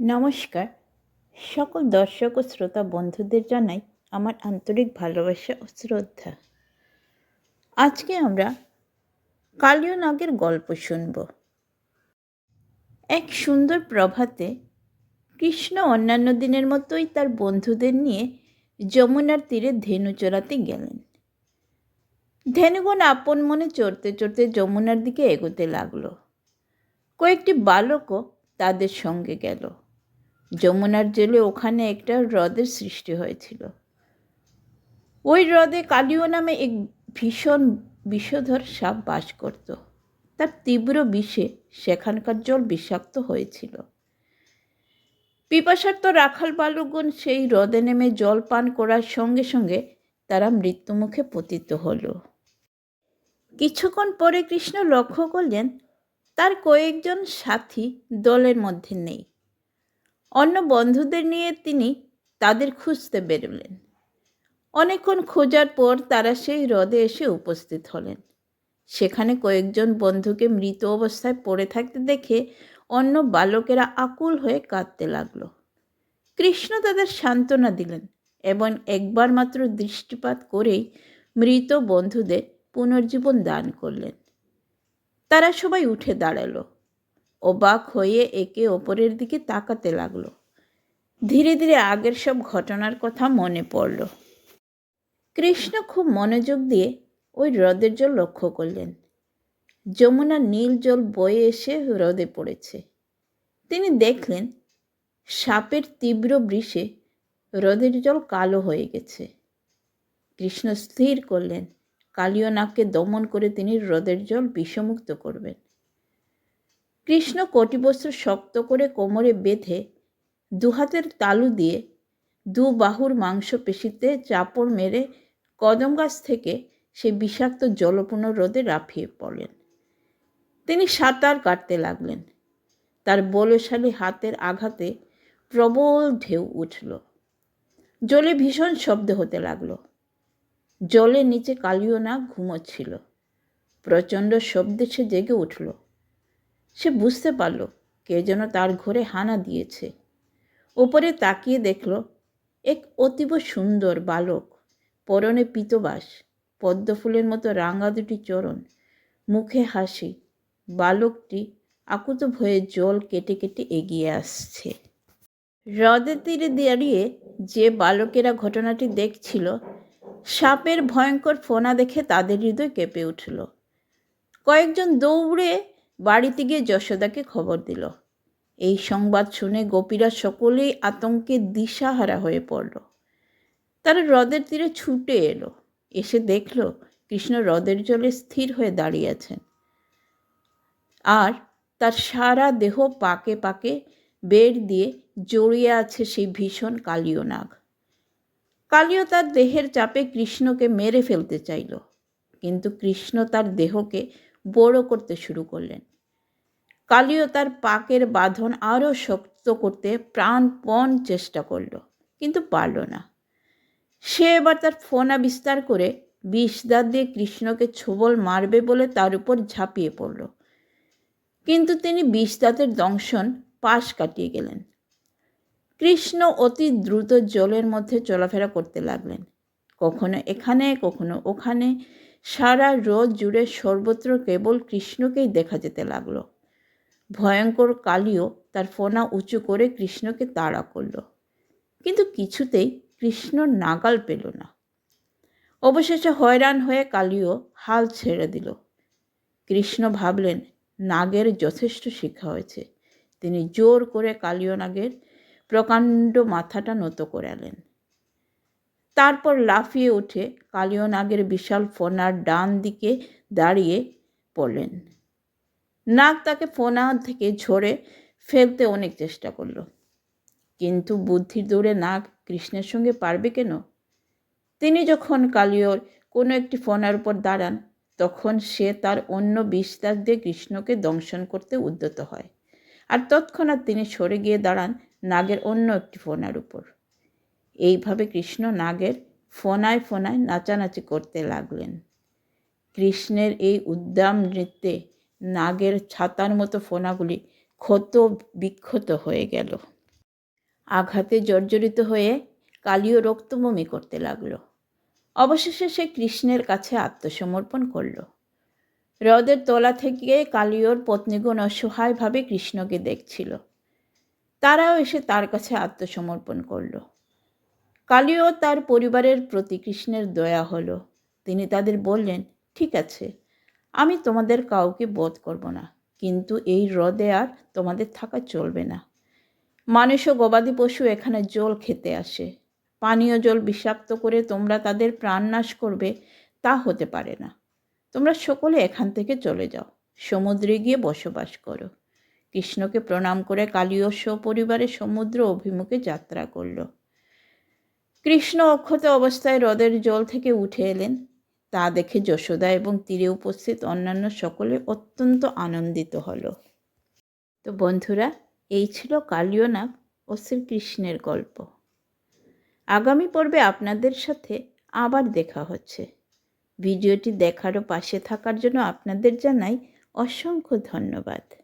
নমস্কার। সকল দর্শক ও শ্রোতা বন্ধুদের জানাই আমার আন্তরিক ভালোবাসা ও শ্রদ্ধা। আজকে আমরা কালীয় নাগের গল্প শুনব। এক সুন্দর প্রভাতে কৃষ্ণ অন্যান্য দিনের মতোই তার বন্ধুদের নিয়ে যমুনার তীরে ধেনু চড়াতে গেলেন। ধেনুগণ আপন মনে চড়তে চড়তে যমুনার দিকে এগোতে লাগল। কয়েকটি বালকও তাদের সঙ্গে গেল। যমুনার জলে ওখানে একটা হ্রদের সৃষ্টি হয়েছিল। ওই হ্রদে কালিও নামে এক ভীষণ বিষধর সাপ বাস করত। তার তীব্র বিষে সেখানকার জল বিষাক্ত হয়েছিল। পিপাসার্থ রাখাল বালকগণ সেই হ্রদে নেমে জল পান করার সঙ্গে সঙ্গে তারা মৃত্যুমুখে পতিত হলো। কিছুক্ষণ পরে কৃষ্ণ লক্ষ্য করলেন, তার কয়েকজন সাথী দলের মধ্যে নেই। অন্য বন্ধুদের নিয়ে তিনি তাদের খুঁজতে বেরোলেন। অনেকক্ষণ খোঁজার পর তারা সেই হ্রদে এসে উপস্থিত হলেন। সেখানে কয়েকজন বন্ধুকে মৃত অবস্থায় পড়ে থাকতে দেখে অন্য বালকেরা আকুল হয়ে কাঁদতে লাগল। কৃষ্ণ তাদের সান্ত্বনা দিলেন এবং একবার মাত্র দৃষ্টিপাত করেই মৃত বন্ধুদের পুনর্জীবন দান করলেন। তারা সবাই উঠে দাঁড়াল। অবাক হয়ে একে ওপরের দিকে তাকাতে লাগল। ধীরে ধীরে আগের সব ঘটনার কথা মনে পড়ল। কৃষ্ণ খুব মনোযোগ দিয়ে ওই হ্রদের জল লক্ষ্য করলেন। যমুনা নীল জল বয়ে এসে হ্রদে পড়েছে। তিনি দেখলেন, সাপের তীব্র বৃষে হ্রদের জল কালো হয়ে গেছে। কৃষ্ণ স্থির করলেন কালীয় নাগকে দমন করে তিনি হ্রদের জল বিষমুক্ত করবেন। কৃষ্ণ কটিবস্ত্র শক্ত করে কোমরে বেঁধে দুহাতের তালু দিয়ে দু বাহুর মাংসপেশিতে চাপড় মেরে কদম গাছ থেকে সে বিষাক্ত জলপূর্ণ রোদে রাফিয়ে পড়লেন। তিনি সাঁতার কাটতে লাগলেন। তার বলশালী হাতের আঘাতে প্রবল ঢেউ উঠল। জলে ভীষণ শব্দ হতে লাগল। জলের নিচে কালিও না ঘুমোচ্ছিল। প্রচণ্ড শব্দে সে জেগে উঠল। সে বুঝতে পারল কে যেন তার ঘরে হানা দিয়েছে। ওপরে তাকিয়ে দেখল এক অতীব সুন্দর বালক, পরনে পিতবাস, পদ্মফুলের মতো রাঙা দুটি চরণ, মুখে হাসি। বালকটি আকুত ভয়ে জল কেটে কেটে এগিয়ে আসছে। হ্রদের তীরে দাঁড়িয়ে যে বালকেরা ঘটনাটি দেখছিল, সাপের ভয়ঙ্কর ফোনা দেখে তাদের হৃদয় কেঁপে উঠল। কয়েকজন দৌড়ে বাড়িতে গিয়ে যশোদাকে খবর দিল। এই সংবাদ শুনে গোপীরা সকলেই আতঙ্কে দিশাহারা হয়ে পড়ল। তারা হ্রদের তীরে ছুটে এলো। এসে দেখল কৃষ্ণ হ্রদের জলে স্থির হয়ে দাঁড়িয়ে আছেন। আর তার সারা দেহ পাকে পাকে বের দিয়ে জড়িয়ে আছে সেই ভীষণ কালীয় নাগ। কালীয় তার দেহের চাপে কৃষ্ণকে মেরে ফেলতে চাইল। কিন্তু কৃষ্ণ তার দেহকে বড় করতে শুরু করলেন। কালীয় তার পাকের বাঁধন আরও শক্ত করতে প্রাণপণ চেষ্টা করল, কিন্তু পারল না। সে এবার তার ফোনা বিস্তার করে বিষ দাঁত দিয়ে কৃষ্ণকে ছোবল মারবে বলে তার উপর ঝাঁপিয়ে পড়ল। কিন্তু তিনি বিষ দাঁতের দংশন পাশ কাটিয়ে গেলেন। কৃষ্ণ অতি দ্রুত জলের মধ্যে চলাফেরা করতে লাগলেন। কখনো এখানে, কখনো ওখানে সারা রোদ জুড়ে সর্বত্র কেবল কৃষ্ণকেই দেখা যেতে লাগল। ভয়ঙ্কর কালীও তার ফোনা উঁচু করে কৃষ্ণকে তাড়া করল। কিন্তু কিছুতেই কৃষ্ণ নাগাল পেল না। অবশেষে হয়রান হয়ে কালীও হাল ছেড়ে দিল। কৃষ্ণ ভাবলেন, নাগের যথেষ্ট শিক্ষা হয়েছে। তিনি জোর করে কালীয় নাগের প্রকাণ্ড মাথাটা নত করালেন তারপর লাফিয়ে উঠে কালীয় নাগের বিশাল ফোনার ডান দিকে দাঁড়িয়ে পড়লেন। নাগ তাকে ফোনা থেকে ঝরে ফেলতে অনেক চেষ্টা করল। কিন্তু বুদ্ধির দৌড়ে নাগ কৃষ্ণের সঙ্গে পারবে কেন? তিনি যখন কালিয়র কোনো একটি ফোনার উপর দাঁড়ান, তখন সে তার অন্য বিশ্বাস দিয়ে কৃষ্ণকে দংশন করতে উদ্যত হয়। আর তৎক্ষণাৎ তিনি সরে গিয়ে দাঁড়ান নাগের অন্য একটি ফোনার উপর। এইভাবে কৃষ্ণ নাগের ফোনায় ফোনায় নাচানাচি করতে লাগলেন। কৃষ্ণের এই উদ্দাম নৃত্যে নাগের ছাতার মতো ফোনাগুলি ক্ষত বিক্ষত হয়ে গেল। আঘাতে জর্জরিত হয়ে কালীয় রক্তবমি করতে লাগল। অবশেষে সে কৃষ্ণের কাছে আত্মসমর্পণ করল। হ্রদের তলা থেকে কালীয়র পত্নীগণ অসহায়ভাবে কৃষ্ণকে দেখছিল। তারাও এসে তার কাছে আত্মসমর্পণ করল। কালীয় তার পরিবারের প্রতি কৃষ্ণের দয়া হলো। তিনি তাদের বললেন, ঠিক আছে, আমি তোমাদের কাউকে বোধ করব না, কিন্তু এই হ্রদে আর তোমাদের থাকা চলবে না। মানুষ ও গবাদি পশু এখানে জল খেতে আসে। পানীয় জল বিষাক্ত করে তোমরা তাদের প্রাণনাশ করবে, তা হতে পারে না। তোমরা সকলে এখান থেকে চলে যাও, সমুদ্রে গিয়ে বসবাস করো। কৃষ্ণকে প্রণাম করে কালীয় সপরিবারে সমুদ্র অভিমুখে যাত্রা করল। কৃষ্ণ অক্ষত অবস্থায় হ্রদের জল থেকে উঠে এলেন। তা দেখে যশোদা এবং তীরে উপস্থিত অন্যান্য সকলে অত্যন্ত আনন্দিত হলো। তো বন্ধুরা, এই ছিল কালিয়নাগ ও শ্রীকৃষ্ণের গল্প। আগামী পর্বে আপনাদের সাথে আবার দেখা হচ্ছে। ভিডিওটি দেখারও পাশে থাকার জন্য আপনাদের জানাই অসংখ্য ধন্যবাদ।